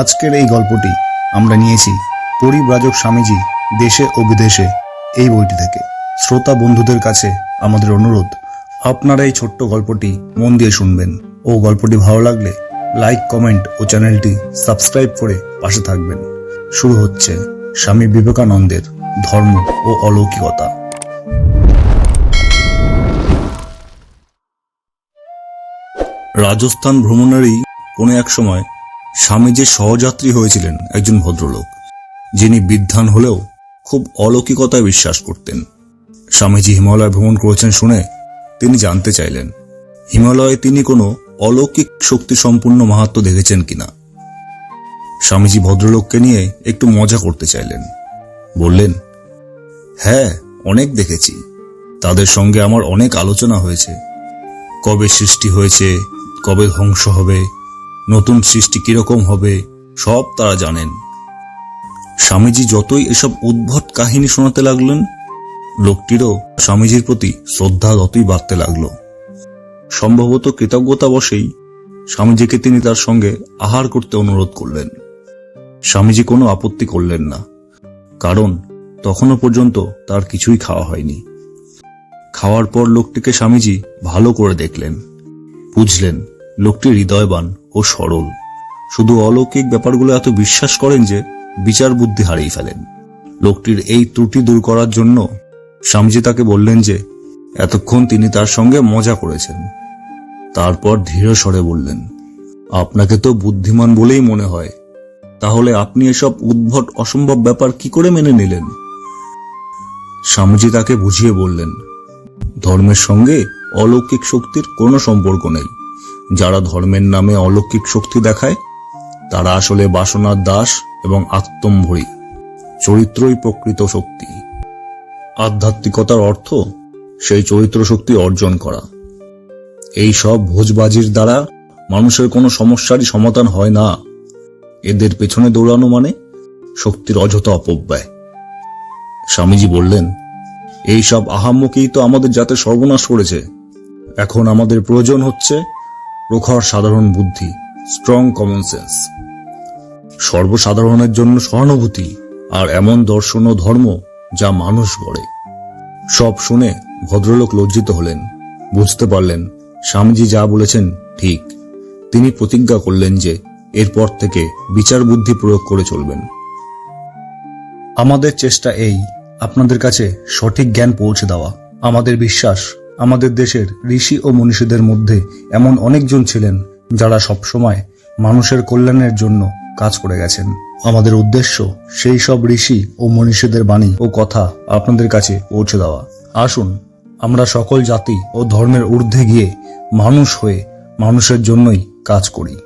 আজকের এই গল্পটি আমরা নিয়েছি পরিব্রাজক স্বামীজি দেশে ও বিদেশে এই বইটি থেকে। শ্রোতা বন্ধুদের কাছে আমাদের অনুরোধ, আপনারা এই ছোট্ট গল্পটি মন দিয়ে শুনবেন ও গল্পটি ভালো লাগলে লাইক, কমেন্ট ও চ্যানেলটি সাবস্ক্রাইব করে পাশে থাকবেন। শুরু হচ্ছে স্বামী বিবেকানন্দের ধর্ম ও অলৌকিকতা। রাজস্থান ভ্রমণেরই কোনো এক সময় স্বামীজির সহযাত্রী হয়েছিলেন একজন ভদ্রলোক, যিনি বিদ্বান হলেও খুব অলৌকিকতায় বিশ্বাস করতেন। স্বামীজি হিমালয় ভ্রমণ করেছেন শুনে তিনি জানতে চাইলেন, হিমালয়ে তিনি কোনো অলৌকিক শক্তি সম্পূর্ণ মাহাত্ম দেখেছেন কিনা। স্বামীজি ভদ্রলোককে নিয়ে একটু মজা করতে চাইলেন। বললেন হ্যাঁ অনেক দেখেছি। তাদের সঙ্গে আমার অনেক আলোচনা হয়েছে। কবে সৃষ্টি হয়েছে, কবে ধ্বংস হবে নতুন সৃষ্টি কীরকম হবে, সব তারা জানেন। স্বামীজি যতই এসব উদ্ভট কাহিনী শোনাতে লাগলেন, লোকটিরও স্বামীজির প্রতি শ্রদ্ধা ততই বাড়তে লাগল। সম্ভবত কৃতজ্ঞতাবশেই স্বামীজিকে তিনি তার সঙ্গে আহার করতে অনুরোধ করলেন। স্বামীজি কোনো আপত্তি করলেন না, কারণ তখনও পর্যন্ত তার কিছুই খাওয়া হয়নি। খাওয়ার পর লোকটিকে স্বামীজি ভালো করে দেখলেন, বুঝলেন লোকটি হৃদয়বান ও সরল। শুধু অলৌকিক ব্যাপারগুলো এত বিশ্বাস করেন যে বিচার বুদ্ধি হারিয়ে ফেলেন। লোকটির এই ত্রুটি দূর করার জন্য স্বামীজি তাকে বললেন যে, এতক্ষণ তিনি তার সঙ্গে মজা করেছেন। তারপর ধীর স্বরে বললেন, আপনাকে তো বুদ্ধিমান বলেই মনে হয়। তাহলে আপনি এসব উদ্ভট অসম্ভব ব্যাপার কি করে মেনে নিলেন? স্বামীজি তাকে বুঝিয়ে বললেন, ধর্মের সঙ্গে অলৌকিক শক্তির কোনো সম্পর্ক নেই। যারা ধর্মের নামে অলৌকিক শক্তি দেখায়, তারা আসলে বাসনার দাস এবং আত্মম্ভরী, চরিত্রই প্রকৃত শক্তি। আধ্যাত্মিকতার অর্থ, সেই চরিত্র শক্তি অর্জন করা। এই সব ভোজবাজির দ্বারা মানুষের কোনো সমস্যারই সমাধান হয় না। এদের পেছনে দৌড়ানো মানে শক্তির অযথা অপব্যয়। স্বামীজি বললেন, এই সব আহাম্মকেই তো আমাদের যাতে সর্বনাশ করেছে। এখন আমাদের প্রয়োজন হচ্ছে প্রখর সাধারণ বুদ্ধি স্ট্রং কমন সেন্স সর্বসাধারণের জন্য সহানুভূতি আর এমন দর্শন ও ধর্ম যা মানুষ গড়ে। সব শুনে ভদ্রলোক লজ্জিত হলেন। বুঝতে পারলেন, স্বামীজি যা বলেছেন ঠিক। তিনি প্রতিজ্ঞা করলেন যে এরপর থেকে বিচার বুদ্ধি প্রয়োগ করে চলবেন। আমাদের চেষ্টা এই, আপনাদের কাছে সঠিক জ্ঞান পৌঁছে দেওয়া, আমাদের বিশ্বাস আমাদের দেশের ঋষি ও মনীষীদের মধ্যে এমন অনেকজন ছিলেন যারা সবসময় মানুষের কল্যাণের জন্য কাজ করে গেছেন। আমাদের উদ্দেশ্য সেই সব ঋষি ও মনীষীদের বাণী ও কথা আপনাদের কাছে পৌঁছে দেওয়া। আসুন, আমরা সকল জাতি ও ধর্মের ঊর্ধ্বে গিয়ে মানুষ হয়ে মানুষের জন্যই কাজ করি।